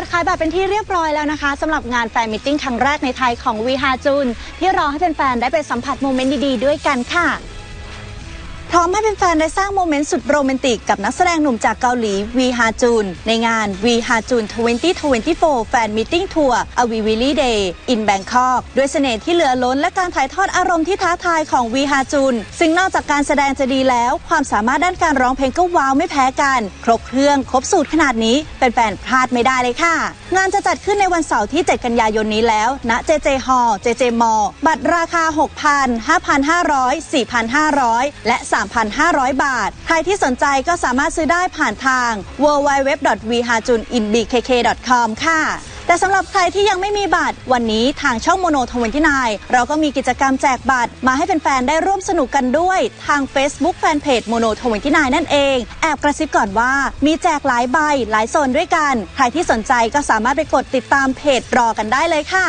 ิดขายบัตรเป็นที่เรียบร้อยแล้วนะคะสำหรับงานแฟนมิทติ้งครั้งแรกในไทยของวีฮาจุนที่รอให้แฟนๆได้ไปสัมผัสโมเมนต์ดีๆด้วยกันค่ะ พร้อมให้แฟนๆได้สร้างโมเมนต์สุดโรแมนติกกับนักแสดงหนุ่มจากเกาหลีวีฮาจูนในงานวีฮาจูน2024 แฟนมิทติ้งทัวร์อวีวิลี่เดย์อินแบงคอกด้วยเสน่ห์ที่เหลือล้นและการถ่ายทอดอารมณ์ที่ท้าทายของวีฮาจูนซึ่งนอกจากการแสดงจะดีแล้ว ความสามารถด้านการร้องเพลงก็ว้าวไม่แพ้กัน ครบเครื่องครบสูตรขนาดนี้เป็นแฟนพลาดไม่ได้เลยค่ะ งานจะจัดขึ้นในวันเสาร์ที่ 7 กันยายนนี้แล้วณเจเจฮอเจเจมอบัตรราคา 6,000 5,500 4,500 และ3,500 บาท ใครที่สนใจก็สามารถซื้อได้ผ่านทาง www.vhajuninbkk.com ค่ะ แต่สำหรับใครที่ยังไม่มีบัตร วันนี้ทางช่องโมโนทวนที่นเราก็มีกิจกรรมแจกบัตร มาให้แฟนๆได้ร่วมสนุกกันด้วย ทาง Facebook Fanpage โมโนทวนที่นนั่นเอง แอบกระซิบก่อนว่ามีแจกหลายใบหลายโซนด้วยกัน ใครที่สนใจก็สามารถไปกดติดตามเพจรอกันได้เลยค่ะ